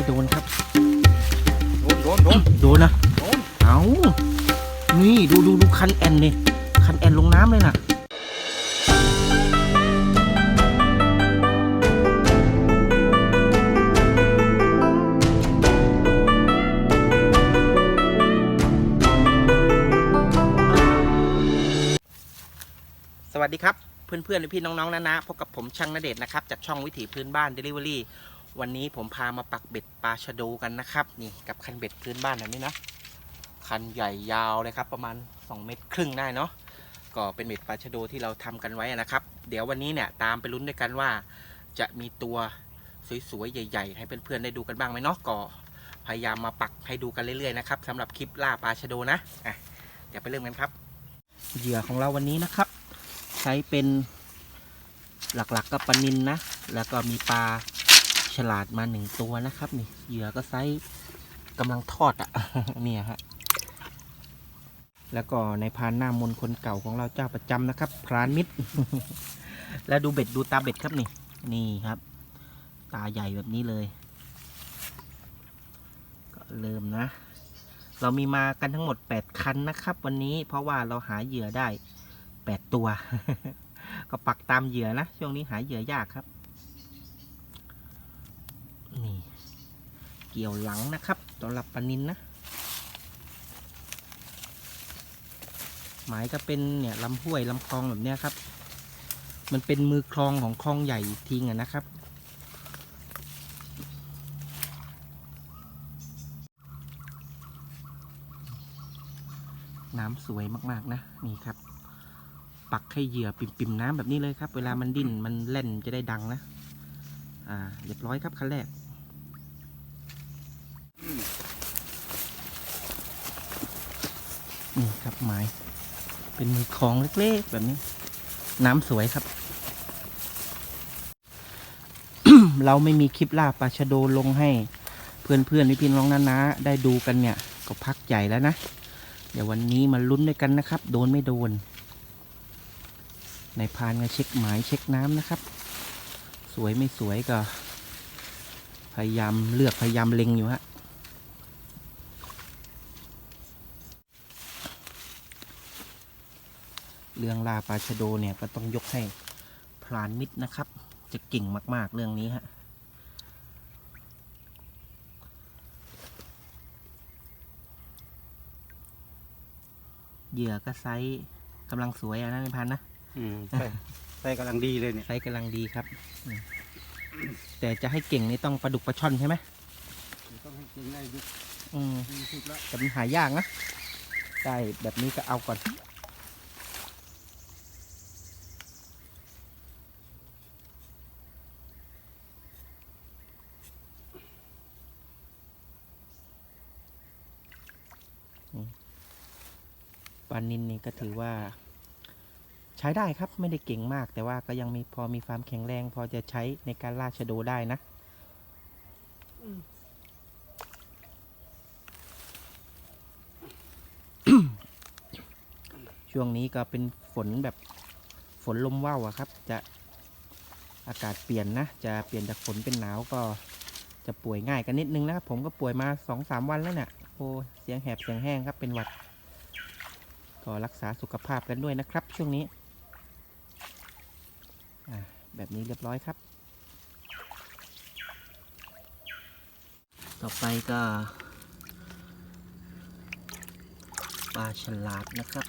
ไม่โดนครับ โดนโดนโดนโดนนะโดนเอานี่ดูดูดูคันแอนนี่คันแอนลงน้ำเลยน่ะสวัสดีครับ เพื่อนๆและพี่น้องๆนะนะพบกับผมช่างนเดชน์นะครับ จากช่องวิถีพื้นบ้าน Delivery วันนี้ผมพามาปักเบ็ดปลาชะโดกันนะครับ นี่กับคันเบ็ดพื้นบ้านแบบนี้นะ คันใหญ่ยาวเลยครับ ประมาณ 2 เมตรครึ่งได้เนาะก็เป็นเบ็ดปลาชะโดที่เราทำกันไว้นะครับ เดี๋ยววันนี้เนี่ยตามไปลุ้นด้วยกันว่า จะมีตัวสวยๆ ใหญ่ ๆ ให้เพื่อนๆได้ดูกันบ้างไหมเนาะก็พยายามมาปักให้ดูกันเรื่อยๆนะครับสำหรับคลิปล่าปลาชะโดนะอะเดี๋ยวไปเริ่มกันครับ เหยื่อของเราวันนี้นะครับ ใช้เป็นหลักๆก็ปลานินนะ แล้วก็มีปลา ลาดมาหนึ่งตัวนะครับ นี่เหยื่อก็ไซส์กำลังทอดอะ่ะเนี่ยฮะแล้วก็ในพานหน้ามนคนเก่าของเราเจ้าประจำนะครับพรานมิตร แล้วดูเบ็ดดูตาเบ็ดครับนี่ นี่ครับ ตาใหญ่แบบนี้เลย ก็เริ่มนะ เรามีมากันทั้งหมด 8 คันนะครับ วันนี้เพราะว่าเราหาเหยื่อได้ 8 ตัว ก็ปักตามเหยื่อนะ ช่วงนี้หาเหยื่อยากครับ นี่ เกี่ยวหลังนะครับสำหรับปลานินนะหมายก็เป็นเนี่ยลำห้วยลำคลองแบบเนี้ยครับ มันเป็นมือคลองของคลองใหญ่ทิ้งอะนะครับ น้ำสวยมากๆนะนี่ครับ ปักให้เหยื่อปิ่มๆน้ำแบบนี้เลยครับ เวลามันดิ้นมันเล่นจะได้ดังนะ อ่าเรียบร้อยครับคันแรก นี่ครับหมายเป็นมือคลองเล็กๆแบบนี้ น้ำสวยครับ เราไม่มีคลิปล่าปลาชะโดลงให้เพื่อนๆพี่ๆน้องๆนะได้ดูกันเนี่ย ก็พักใหญ่แล้วนะ เดี๋ยววันนี้มาลุ้นด้วยกันนะครับ โดนไม่โดน ในพานก็เช็คหมายเช็คน้ำนะครับ สวยไม่สวยก็ พยายามเลือกพยายามเล็งอยู่ฮะ เรื่องลาปลาชะโดเนี่ยก็ต้องยกให้พรานมิตรนะครับ จะเก่งมาก ๆ เรื่องนี้ฮะเหยื่อก็ไซส์กำลังสวยอะนะในพันนะอืมใส่ใส่กำลังดีเลยเนี่ยไซส์กำลังดีครับอืมแต่จะให้เก่งนี่ต้องปลาดุกปลาช่อนใช่ไหมต้องให้กินได้ยุคอืมดีสุดละแต่มันหายากนะได้แบบนี้ก็เอาก่อน ปลานินนี่ก็ถือว่า ใช้ได้ครับไม่ได้เก่งมาก แต่ว่าก็ยังมีพอมีความแข็งแรง พอจะใช้ในการล่าชะโดได้นะช่วงนี้ก็เป็นฝนแบบฝนลมว่าวอะครับ จะอากาศเปลี่ยนนะ จะเปลี่ยนจากฝนเป็นหนาวก็จะป่วยง่ายกันนิดนึงนะครับผมก็ป่วยมาสองสามวันแล้วเนี่ย อ้เสียงแหบเสียงแห้งครับเป็นหวัด ก็รักษาสุขภาพกันด้วยนะครับ ช่วงนี้แบบนี้เรียบร้อยครับ ต่อไปก็ปลาฉลาดนะครับ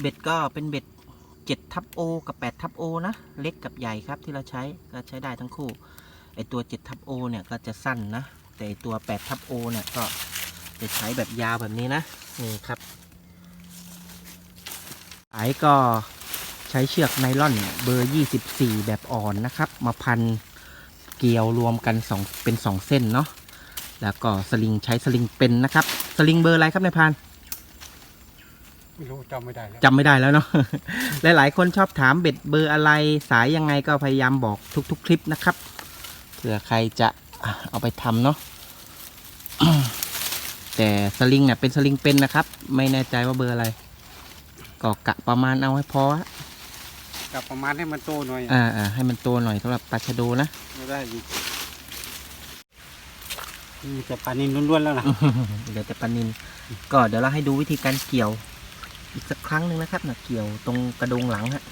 เบ็ดก็เป็นเบ็ด7ทับโอกับ8ทับโอนะ เล็กกับใหญ่ครับที่เราใช้ก็ใช้ได้ทั้งคู่ไอตัว7ทับโอเนี่ยก็จะสั้นนะ แต่อ้ตัว8ทับโอเนี่ยก็ จะใช้แบบยาวแบบนี้นะนี่ครับไอก็ใช้เชือกไนล่อนเบอร์ 24 แบบอ่อนนะครับ มาพันเกลียวรวมกันสองเป็น2เส้นเนาะแล้วก็สลิงใช้สลิงเป็นนะครับ สลิงเบอร์อะไรครับนายพรานไม่รู้จำไม่ได้แล้วจำไม่ได้แล้วเนาะ หลาย ๆ คนชอบถามเบ็ดเบอร์อะไรสายยังไงก็พยายามบอกทุก ๆ คลิปนะครับ เผื่อใครจะอะเอาไปทำเนาะ แต่สลิงเนี่ยเป็นสลิงเป็นนะครับ ไม่แน่ใจว่าเบอร์อะไร ก็กะประมาณเอาให้พอฮะกลับประมาณให้มันโตหน่อยอ่าอ่าให้มันโตหน่อยสำหรับปลาชะโดนะไม่ได้อีกมีแต่ปลานินล้วนๆแล้วนะเหลือแต่ปลานินก็เดี๋ยวเราให้ดูวิธีการเกี่ยว อีกสักครั้งหนึ่งนะครับนะเกี่ยวตรงกระดงหลังฮะ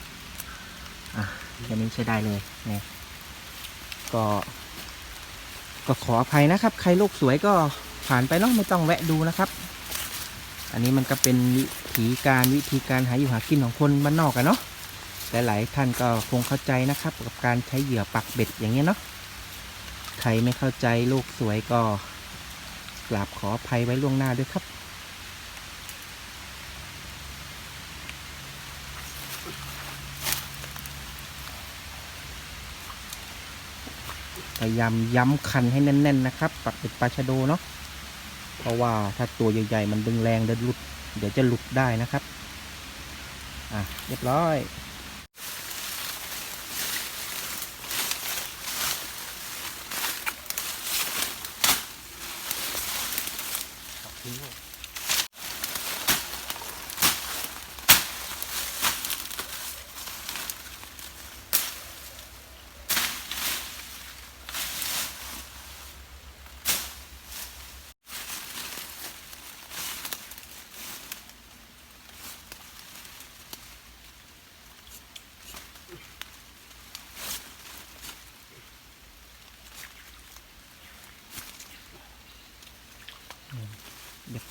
อะแค่นี้ใช้ได้เลยนี่ก็ ก็ขออภัยนะครับ ใครโลกสวยก็ ผ่านไปเนาะไม่ต้องแวะดูนะครับ อันนี้มันก็เป็นวิธีการวิธีการหาอยู่หากินของคนบ้านนอกกันเนาะหลายๆท่านก็คงเข้าใจนะครับ กับการใช้เหยื่อปักเบ็ดอย่างเงี้ยเนาะใครไม่เข้าใจโลกสวยก็กราบขออภัยไว้ล่วงหน้าด้วยครับพยายามย้ำคันให้แน่น ๆ นะครับ ปักเป็ดปลาชะโดเนาะ เพราะว่าถ้าตัวใหญ่ๆมันดึงแรงเดี๋ยวหลุด เดี๋ยวจะหลุดได้นะครับ อะเรียบร้อย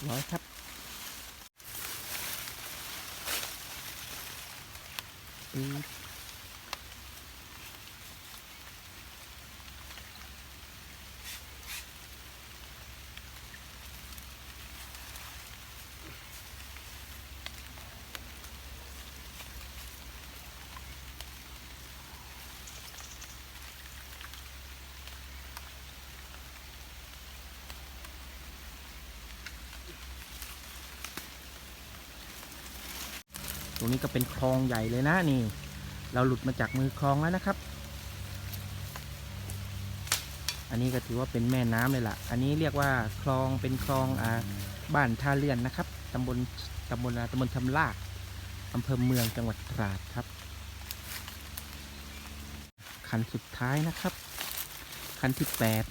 เรียบร้อยครับ ปึ๊บ ตรงนี้ก็เป็นคลองใหญ่เลยนะนี่ เราหลุดมาจากมือคลองแล้วนะครับ อันนี้ก็ถือว่าเป็นแม่น้ำเลยล่ะ อันนี้เรียกว่าคลองเป็นคลองอ่าบ้านท่าเลื่อนนะครับตำบลตำบลอ่าตำบลทำลากอำเภอเมืองจังหวัดตราดครับ คันสุดท้ายนะครับ คันที่แปด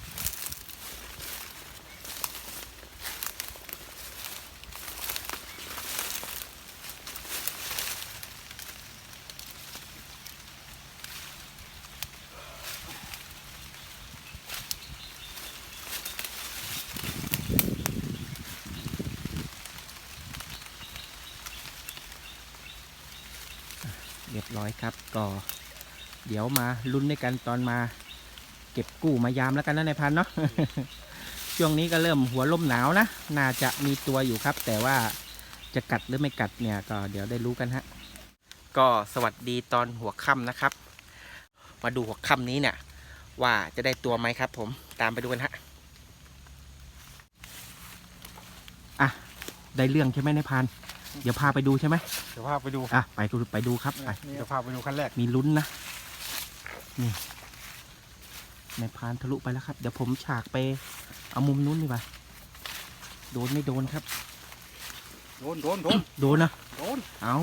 เรียบร้อยครับ ก็เดี๋ยวมาลุ้นด้วยกันตอนมา เก็บกู้มายามแล้วกันนะนายพันเนาะช่วงนี้ก็เริ่มหัวลมหนาวนะ น่าจะมีตัวอยู่ครับ แต่ว่าจะกัดหรือไม่กัดเนี่ยก็เดี๋ยวได้รู้กันฮะ ก็สวัสดีตอนหัวค่ำนะครับ มาดูหัวค่ำนี้เนี่ย ว่าจะได้ตัวไหมครับ ผมตามไปดูกันฮะอะได้เรื่องใช่ไหมนายพันธุ เดี๋ยวพาไปดูใช่ไหมเดี๋ยวพาไปดูอะไปดูไปดูครับไปเดี๋ยวพาไปดูขั้นแรกมีลุ้นนะนี่ในพานทะลุไปแล้วครับ เดี๋ยวผมฉากไปเอามุมนู้นดีกว่าโดนไม่โดนครับ โดนโดนโดนโดนนะโดนเอา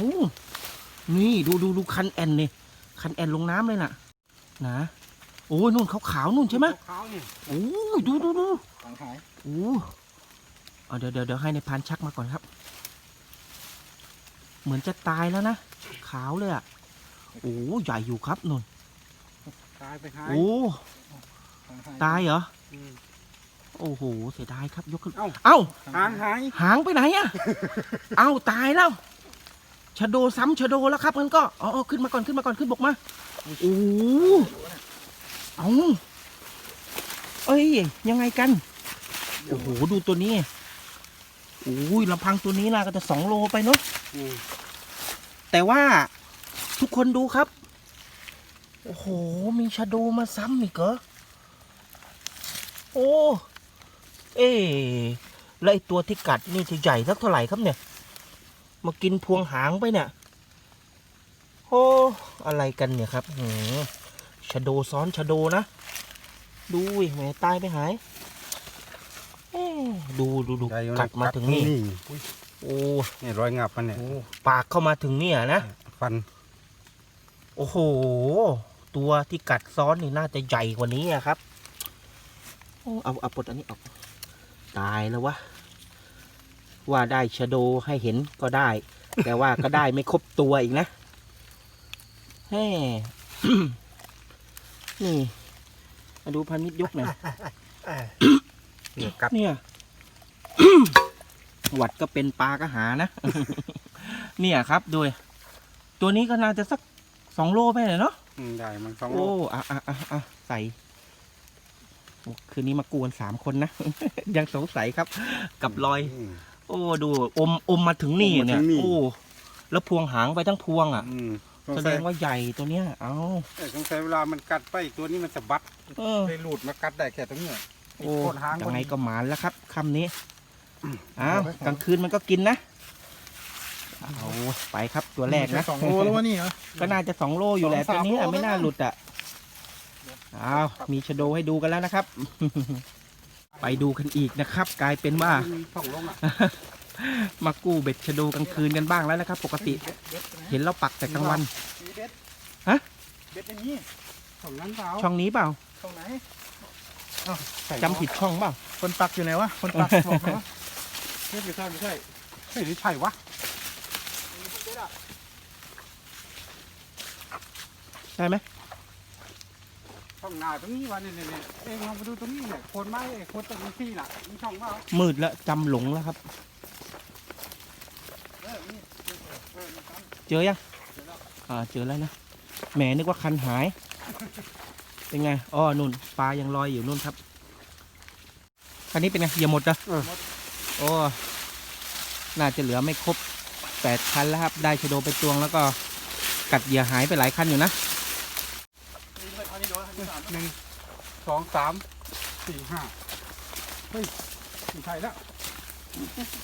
นี่ดูดูดูคันแอนนี่คันแอนลงน้ำเลยน่ะ นะโอ้ยนู่นขาวขาวๆนู่นใช่ไหมขาวๆนี่โอ้ยดูดูดูหางหายโอ้เอาเดี๋ยวเดี๋ยวเดี๋ยวให้ในพานชักมาก่อนครับ เหมือนจะตายแล้วนะ ขาวเลยอะ โอ้ใหญ่อยู่ครับนุ่นตายไปหายโอ้หางหตายเหรออืมโอ้โห เสียดายครับยกขึ้น เอ้าเอ้าหางหายหางไปไหนอะเอ้าตายแล้วชะโดซ้ำชะโดแล้วครับมันก็อ๋ออ๋อขึ้นมาก่อนขึ้นมาก่อนขึ้นบกมาโอ้โหเอ้าเอ้ยยังไงกันโอ้โหดูตัวนี้โอ้ยลำพังตัวนี้น่าก็จะสองโลไปเนาะอืม แต่ว่าทุกคนดูครับ โอ้โห มีชะโดมาซ้ำอีกเหรอ โอ้ เอ๊ะแล้วไอตัวที่กัดนี่จะใหญ่สักเท่าไหร่ครับเนี่ย มากินพวงหางไปเนี่ย โอ้ อะไรกันเนี่ยครับหืมชะโดซ้อนชะโดนะ ดูอีกแหมตายไปหายเอ๊ะดูดูดูใหญ่อยู่ะกัดมาถึงนี่อุ้ย โอ้นี่รอยงับมันเนี่ยโอ้ปากเข้ามาถึงเนี่ยนะ ฟัน โอ้โห ตัวที่กัดซ้อนนี่น่าจะใหญ่กว่านี้อะครับโอ้เอาเอาปลดอันนี้ออก ตายแล้ววะ ว่าได้ชะโดให้เห็นก็ได้ แต่ว่าก็ได้ไม่ครบตัวอีกนะแฮ่นี่มาดูพันมิตรยกหน่อย เนี่ยกัดเนี่ย หวัดก็เป็นปลาก็หานะ เนี่ยครับดูตัวนี้ก็น่าจะสักสองโลไปเลยเนาะอืมได้มันสองโลโอ้อะอะอะอะใส่โอ้คืนนี้มากวนสามคนนะ ยังสงสัยครับ กับรอย ม โอ้ดูอมอมมาถึงนี่อมมาเนี่ถึยงนี่ โอ้แล้วพวงหางไปทั้งพวงอะ อืมแสดงว่าใหญ่ตัวเนี้ย เอ้าเอ้ยสงสัยเวลามันกัดไปตัวนี้มันสะบัดเออ เลยหลุดมากัดได้แค่ตรงเนี้ยโอ้โคตรหางยังไงก็หมานแล้วครับคำนี้ อ้าวเอาไว้กลางคืนมันก็กินนะเอาไปครับตัวแรกนะสองโลแล้ววะนี่เหรอก็น่าจะสองโลอยู่แหละสองตัวสามนี้อะโลไม่น่าแล้วนะหลุดอะอ้าวมีชะโดให้ดูกันแล้วนะครับ ไปดูกันอีกนะครับ กลายเป็นว่าสองลงอะมากู้เบ็ดชะโดกลางคืนกันบ้างแล้วนะครับ ปกติเบ็ดเบ็ดนะเห็นเราปักแต่กลางวันมีเบ็ดฮะเบ็ดอย่างนี้ช่องนั้นเปล่าช่องนี้เปล่าช่องไหนอ้าวใส่จำผิดช่องเปล่าคนปักอยู่ไหนวะคนปักบอกนะ ไม่ใช่ไม่ใช่เฮ้ยหรือใช่วะใช่ไหมช่องหนาตรงนี้วะเนี่ยเนี่ยเนี่ยเองลองมาดูตรงนี้เนี่ยโคนไม้ไอ้โคนตรงที่น่ะมีช่องเปล่ามืดแล้วจำหลงแล้วครับ เออนี่เออนี่ครับเจอยังอ่าเจอแล้วนะแหมนึกว่าคันหาย เป็นไงอ๋อนุ่นปลายังลอยอยู่นุ่นครับ คันนี้เป็นไงเหยียบหมดจ้ะเออ โอ้ น่าจะเหลือไม่ครบแปดคันแล้วครับ ได้ชะโดไปตวงแล้วก็กัดเหยื่อหายไปหลายคันอยู่นะหนึ่งสองสามสี่ห้าเฮ้ยไม่ใช่แล้ว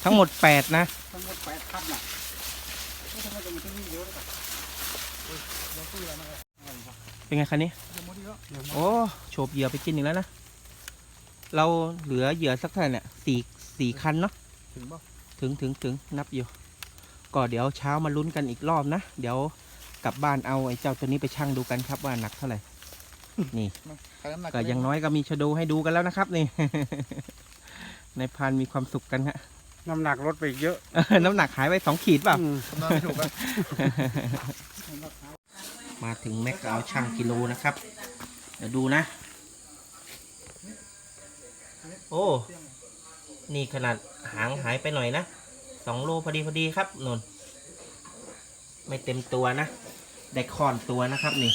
ทั้งหมดแปดนะ ทั้งหมดแปดคันน่ะเฮ้ยทำไมจะมีที่นี่เยอะเลยกันเฮ้ยเดี๋ยวซื้ออะไรมาเลยอะไรวะเป็นไงคันนี้เดี๋ยวหมดเยอะเดี๋ยวหมดโอ้ โฉบเหยื่อไปกินอีกแล้วนะ เราเหลือเหยื่อสักเท่าไหร่เนี่ยสี่ สี่คันเนาะถึงป่ะถึงถึงถึงนับอยู่ ก็เดี๋ยวเช้ามาลุ้นกันอีกรอบนะ เดี๋ยวกลับบ้านเอาไอ้เจ้าตัวนี้ไปชั่งดูกันครับว่าหนักเท่าไหร่ นี่ใครน้ำหนักก็อยังน้อยก็มีชะโดให้ดูกันแล้วนะครับนี่ ในพานมีความสุขกันฮะ น้ำหนักลดไปอีกเยอะ น้ำหนักหายไปสองขีดเปล่าอืมนอนไม่ถูกอะมาถึงแม็กก็เอาช่างกิโลนะครับ เดี๋ยวดูนะ โอ้ นี่ขนาดหางหายไปหน่อยนะสองโลพอดีพอดีครับนนไม่เต็มตัวนะได้คอนตัวนะครับนี่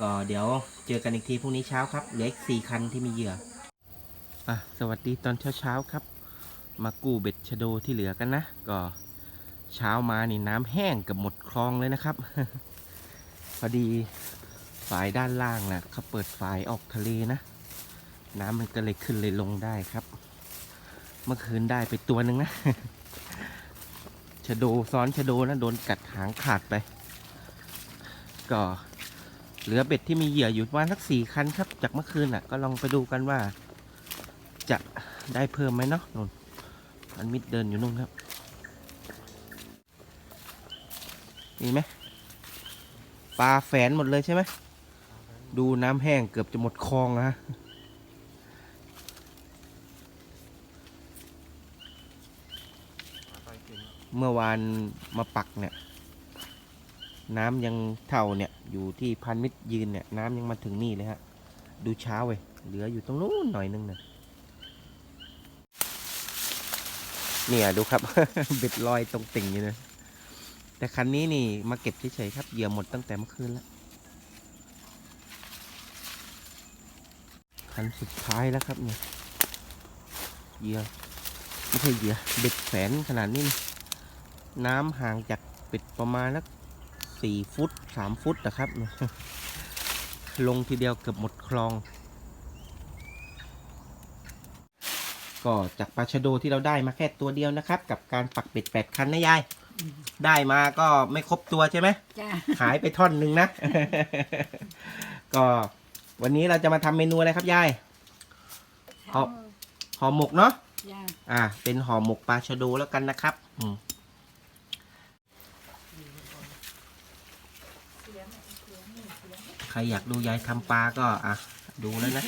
ก็เดี๋ยวเจอกันอีกทีพรุ่งนี้เช้าครับเหลืออีกสี่คันที่มีเหยื่ออะสวัสดีตอนเช้าเช้าๆครับ มากู้เบ็ดชะโดที่เหลือกันนะ ก็เช้ามานี่น้ำแห้งกับหมดคลองเลยนะครับ พอดีฝายด้านล่างนะเขาเปิดฝายออกทะเลนะ น้ำมันก็เลยขึ้นเลยลงได้ครับ เมื่อคืนได้ไปตัวหนึ่งนะชะโดซ้อนชะโดนะโดนกัดหางขาดไป ก็เหลือเบ็ดที่มีเหยื่ออยู่ประมาณสักสี่คันครับ จากเมื่อคืนน่ะ ก็ลองไปดูกันว่า จะได้เพิ่มไหมเนาะนนมันมิดเดินอยู่นู่นครับ มีไหมปลาแฝนหมดเลยใช่ไหมดูน้ำแห้งเกือบจะหมดคลองนะ เมื่อวานมาปักเนี่ย น้ำยังเท่าเนี่ย อยู่ที่พันมิตรยืนเนี่ย น้ำยังมาถึงนี่เลยฮะ ดูเช้าเว้ยเหลืออยู่ตรงนู้นหน่อยนึงเนี่ยเนี่ยดูครับ เบ็ดลอยตรงติ่งอยู่เลยแต่คันนี้นี่มาเก็บเฉยๆครับเหยื่อหมดตั้งแต่เมื่อคืนแล้วคันสุดท้ายแล้วครับเนี่ยเหยื่อไม่ใช่เหยื่อเบ็ดแฝนขนาดนี้นะ น้ำห่างจากเป็ดประมาณสักสี่ฟุตสามฟุตนะครับ ลงทีเดียวเกือบหมดคลอง ก็จากปลาชะโดที่เราได้มาแค่ตัวเดียวนะครับ กับการปักเบ็ดแปดคันนะยาย ได้มาก็ไม่ครบตัวใช่ไหมจ้าหายไปท่อนหนึ่งนะ ก็วันนี้เราจะมาทำเมนูอะไรครับยายเอาห่อหมกเนาะ จ้าอ่า เป็นห่อหมกปลาชะโดแล้วกันนะครับ อืม ใครอยากดูยายทำปลาก็อะดูแล้วนะ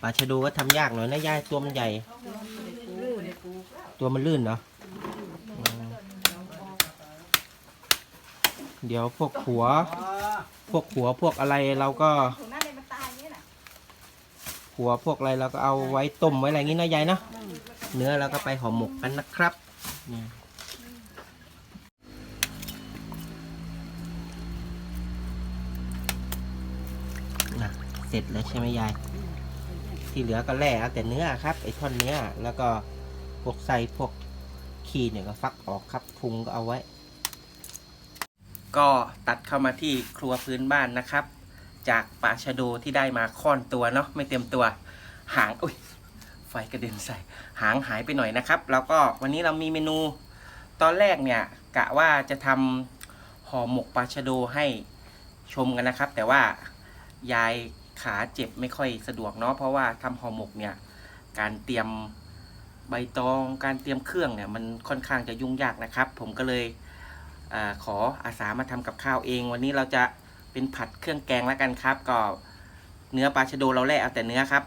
ปลาชะโดก็ทำยากหน่อยนะยายตัวมันใหญ่ ตัวมันลื่นเนาะอืมเดี๋ยวพวกหัว พวกหัวพวกอะไรเราก็ถุงหน้าเลยมันตายอย่างนี้น่ะหัวพวกอะไรเราก็เอาไว้ต้มไว้อะไรอย่างงี้นะยายเนาะเนื้อเราก็ไปห่อหมกกันนะครับนี่น่ ร็จแล้วใช่ไหมยาย ที่เหลือก็แล่เอาแต่เนื้อครับ ไอ้ท่อนเนื้อแล้วก็พวกไส้พวกขี้เนี่ยก็ฟักออกครับพุงก็เอาไว้ ก็ตัดเข้ามาที่ครัวพื้นบ้านนะครับ จากปลาชะโดที่ได้มาค่อนตัวเนาะไม่เต็มตัว หางอุ้ยไฟกระเด็นใส่ หางหายไปหน่อยนะครับ แล้วก็วันนี้เรามีเมนู ตอนแรกเนี่ยกะว่าจะทำห่อหมกปลาชะโดให้ชมกันนะครับ แต่ว่ายาย ขาเจ็บไม่ค่อยสะดวกเนาะเพราะว่าทำห่อหมกเนี่ย การเตรียมใบตอง การเตรียมเครื่องเนี่ยมันค่อนข้างจะยุ่งยากนะครับ ผมก็เลยอขออาสามาทำกับข้าวเอง วันนี้เราจะเป็นผัดเครื่องแกงแล้วกันครับ ก็เนื้อปลาชะโดเราแล่เอาแต่เนื้อครับ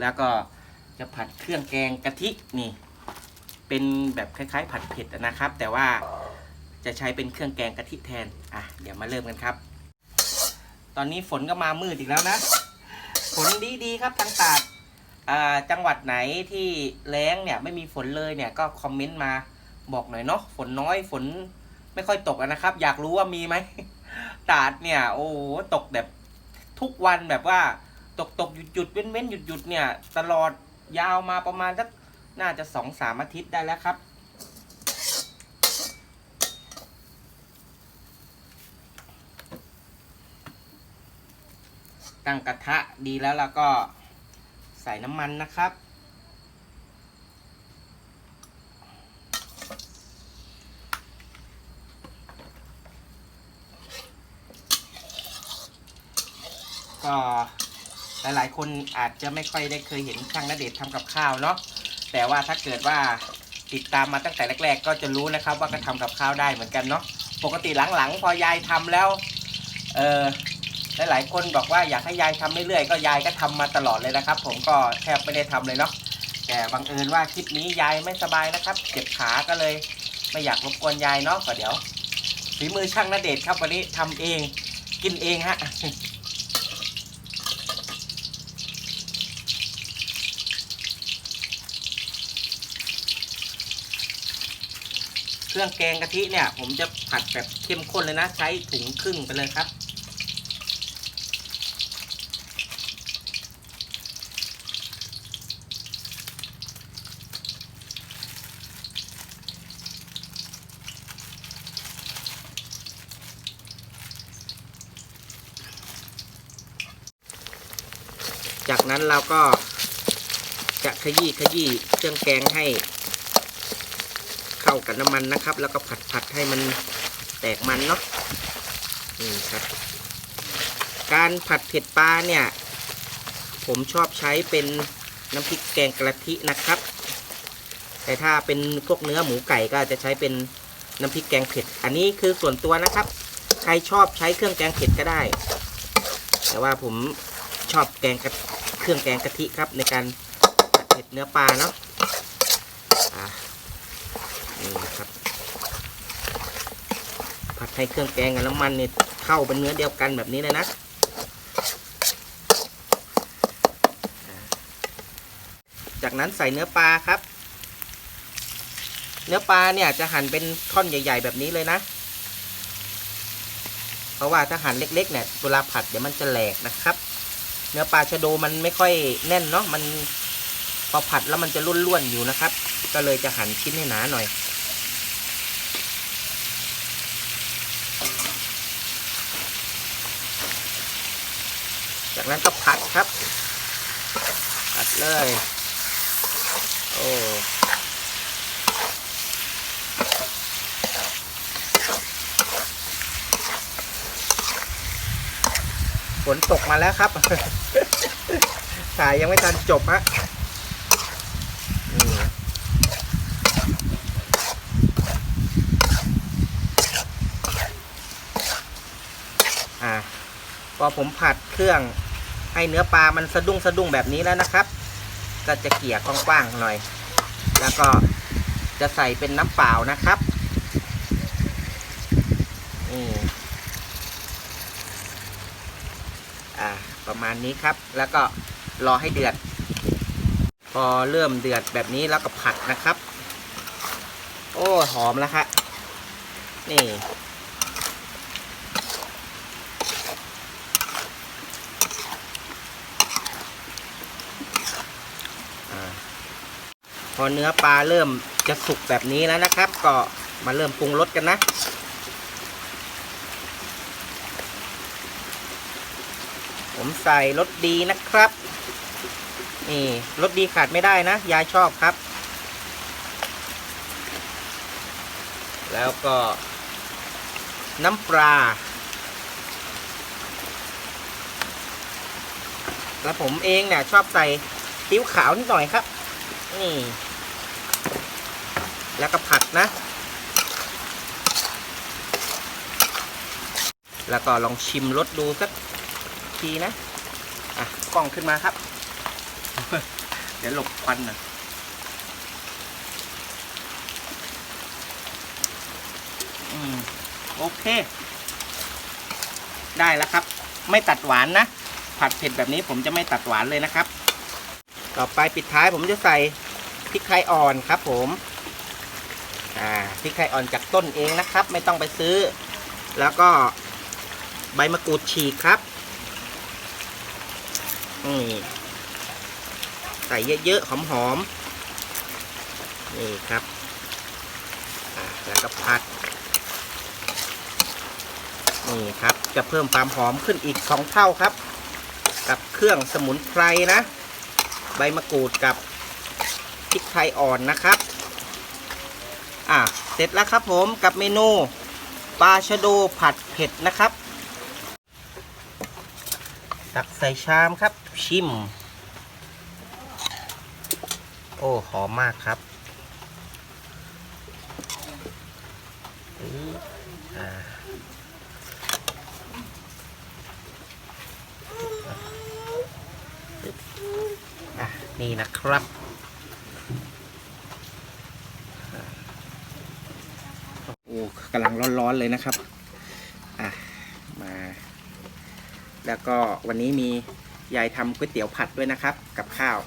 แล้วก็จะผัดเครื่องแกงกะทินี่ เป็นแบบคล้าย ๆ ผัดเผ็ดนะครับ แต่ว่าจะใช้เป็นเครื่องแกงกะทิแทน อะ เดี๋ยวมาเริ่มกันครับ ตอนนี้ฝนก็มามืดอีกแล้วนะ ฝนดีดีๆครับทางตาดจังหวัดไหนที่แล้งเนี่ยไม่มีฝนเลยเนี่ยก็คอมเมนต์มาบอกหน่อยเนาะฝนน้อยฝนไม่ค่อยตกนะครับ อยากรู้ว่ามีไหมตาดเนี่ย โอ้ตกแบบทุกวันแบบว่า ตกตกหยุดหยุดเว้นเว้นหยุดหยุดเนี่ย ตลอดยาวมาประมาณสักน่าจะสองสามอาทิตย์ได้แล้วครับ ตั้งกระทะดีแล้วแล้วก็ใส่น้ำมันนะครับ ก็หลายๆ คนอาจจะไม่ค่อยได้เคยเห็นช่างนเดชทำกับข้าวเนาะแต่ว่าถ้าเกิดว่าติดตามมาตั้งแต่แรก ๆ ก็จะรู้นะครับว่าก็ทำกับข้าวได้เหมือนกันเนาะปกติหลังๆ พอยายทำแล้ว เออ หลายๆคนบอกว่าอยากให้ยายทำเรื่อยๆก็ยายก็ทำมาตลอดเลยนะครับ ผมก็แทบไม่ได้ทำเลยเนาะแต่บังเอิญว่าคลิปนี้ยายไม่สบายนะครับ เจ็บขาก็เลยไม่อยากรบกวนยายเนาะก็เดี๋ยวฝีมือช่างนเดชน์ครับวันนี้ทำเองกินเองฮะ เครื่องแกงกะทิเนี่ย ผมจะผัดแบบเข้มข้นเลยนะ ใช้ถุงครึ่งไปเลยครับ จากนั้นเราก็จะขยี้ขยี้เครื่องแกงให้ เข้ากับน้ำมันนะครับ แล้วก็ผัดผัดให้มันแตกมันเนาะนี่ครับ การผัดเผ็ดปลาเนี่ย ผมชอบใช้เป็นน้ำพริกแกงกะทินะครับ แต่ถ้าเป็นพวกเนื้อหมูไก่ก็จะใช้เป็นน้ำพริกแกงเผ็ด อันนี้คือส่วนตัวนะครับ ใครชอบใช้เครื่องแกงเผ็ดก็ได้ แต่ว่าผมชอบแกงกะ เครื่องแกงกะทิครับในการผัดเผ็ดเนื้อปลาเนาะนี่นะครับผัดให้เครื่องแกงกับน้ำมันเนี่ยเข้าเป็นเนื้อเดียวกันแบบนี้เลยนะจากนั้นใส่เนื้อปลาครับ เนื้อปลาเนี่ยจะหั่นเป็นท่อนใหญ่ ๆ แบบนี้เลยนะ เพราะว่าถ้าหั่นเล็กๆเนี่ยเวลาผัดเดี๋ยวมันจะแหลกนะครับ นื้อปลาชะโดมันไม่ค่อยแน่นเนาะมันพอผัดแล้วมันจะร่วนๆอยู่นะครับ ก็เลยจะหั่นชิ้นให้หนาหน่อยจากนั้นก็ผัดครับ ผัดเลย โอ้ ฝนตกมาแล้วครับ ถ่ายยังไม่ทันจบฮะอ่าพอผมผัดเครื่องให้เนื้อปลามันสะดุ้งสะดุ้งแบบนี้แล้วนะครับ ก็จะเกี่ยกว้างๆหน่อย แล้วก็จะใส่เป็นน้ำเปล่านะครับนี่อ่า ประมาณนี้ครับ แล้วก็รอให้เดือด พอเริ่มเดือดแบบนี้แล้วก็ผัดนะครับ โอ้หอมแล้วครับนี่พอเนื้อปลาเริ่มจะสุกแบบนี้แล้วนะครับ ก็มาเริ่มปรุงรสกันนะ ผม ใส่รสดีนะครับ นี่รสดีขาดไม่ได้นะ ยายชอบครับ แล้วก็ น้ำปลาแล้วผมเองเนี่ยชอบใส่ซีอิ๊วขาวนิดหน่อยครับ นี่ แล้วก็ผัดนะ แล้วก็ลองชิมรสดูสักทีนะ อะกล้องขึ้นมาครับ เดี๋ยวหลบควันน่อยอืมโอเค ได้แล้วครับ ไม่ตัดหวานนะ ผัดเผ็ดแบบนี้ผมจะไม่ตัดหวานเลยนะครับ ต่อไปปิดท้ายผมจะใส่พริกไทยอ่อนครับ ผมอ่าพริกไทยอ่อนจากต้นเองนะครับ ไม่ต้องไปซื้อ แล้วก็ใบมะกรูดฉีกครับ นี่ใส่เยอะๆ หอมๆ นี่ครับ แล้วก็ผัด นี่ครับ จะเพิ่มความหอมขึ้นอีกสองเท่าครับ กับเครื่องสมุนไพรนะ ใบมะกรูดกับพริกไทยอ่อนนะครับ อะ เสร็จแล้วครับผมกับเมนูปลาชะโดผัดเผ็ดนะครับ ตักใส่ชามครับ ชิม โอ้หอมมากครับอือนี่นะครับโอ้กำลังร้อนๆเลยนะครับ อะ มา แล้วก็วันนี้มี ยายทำก๋วยเตี๋ยวผัดด้วยนะครับ กับข้าว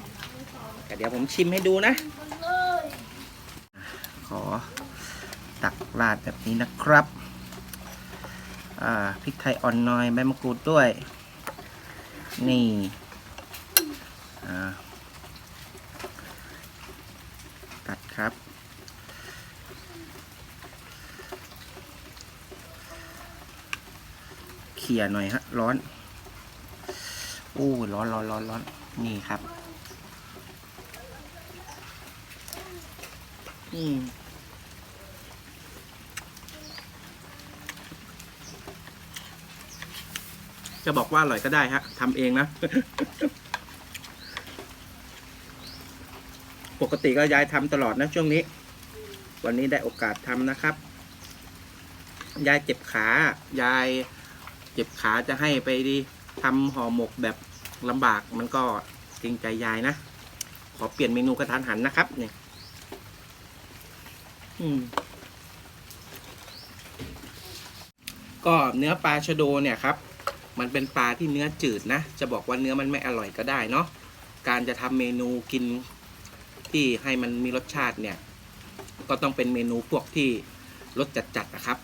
แต่เดี๋ยวผมชิมให้ดูนะ ขอตักราดแบบนี้นะครับพริกไทยอ่อนน่อยใบมะกรูดด้วย นี่ตัดครับเขี่ยหน่อยฮะ ร้อน อู้ร้อนร้อนร้อนร้อนนี่ครับอืมจะบอกว่าอร่อยก็ได้ฮะทำเองนะ ปกติก็ยายทำตลอดนะช่วงนี้ วันนี้ได้โอกาสทำนะครับ ยายเจ็บขา ยายเจ็บขาจะให้ไปดีทำห่อหมกแบบ ลำบากมันก็เกรงใจยายนะ ขอเปลี่ยนเมนูกระทานหันนะครับเนี่ยอืมก็เนื้อปลาชะโดเนี่ยครับ มันเป็นปลาที่เนื้อจืดนะ จะบอกว่าเนื้อมันไม่อร่อยก็ได้เนาะการจะทำเมนูกินที่ให้มันมีรสชาติเนี่ย ก็ต้องเป็นเมนูพวกที่รสจัดๆนะครับ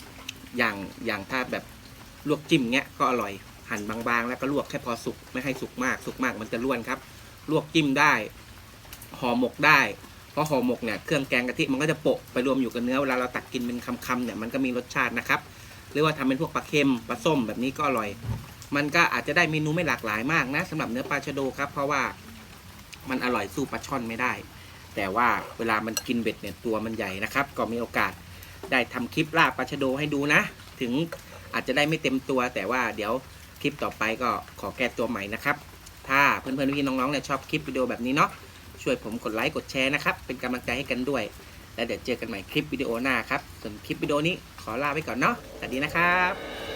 อย่างอย่างถ้าแบบลวกจิ้มเงี้ยก็อร่อย หั่นบางๆ แล้วก็ลวกแค่พอสุกไม่ให้สุกมากสุกมากมันจะร่วนครับ ลวกจิ้มได้ห่อหมกได้ เพราะห่อหมกเนี่ยเครื่องแกงกะทิมันก็จะโปะไปรวมอยู่กับเนื้อเวลาเราตักกินเป็นคำๆเนี่ยมันก็มีรสชาตินะครับ หรือว่าทำเป็นพวกปลาเค็มปลาส้มแบบนี้ก็อร่อย มันก็อาจจะได้เมนูไม่หลากหลายมากนะสำหรับเนื้อปลาชะโดครับ เพราะว่ามันอร่อยสู้ปลาช่อนไม่ได้ แต่ว่าเวลามันกินเบ็ดเนี่ยตัวมันใหญ่นะครับ ก็มีโอกาสได้ทำคลิปล่าปลาชะโดให้ดูนะ ถึงอาจจะได้ไม่เต็มตัวแต่ว่าเดี๋ยว คลิปต่อไปก็ขอแก้ตัวใหม่นะครับ ถ้าเพื่อนๆพี่น้องๆเนี่ยชอบคลิปวิดีโอแบบนี้เนาะช่วยผมกดไลค์กดแชร์นะครับเป็นกำลังใจให้กันด้วย แล้วเดี๋ยวเจอกันใหม่คลิปวิดีโอหน้าครับส่วนคลิปวิดีโอนี้ขอลาไปก่อนเนาะสวัสดีนะครับ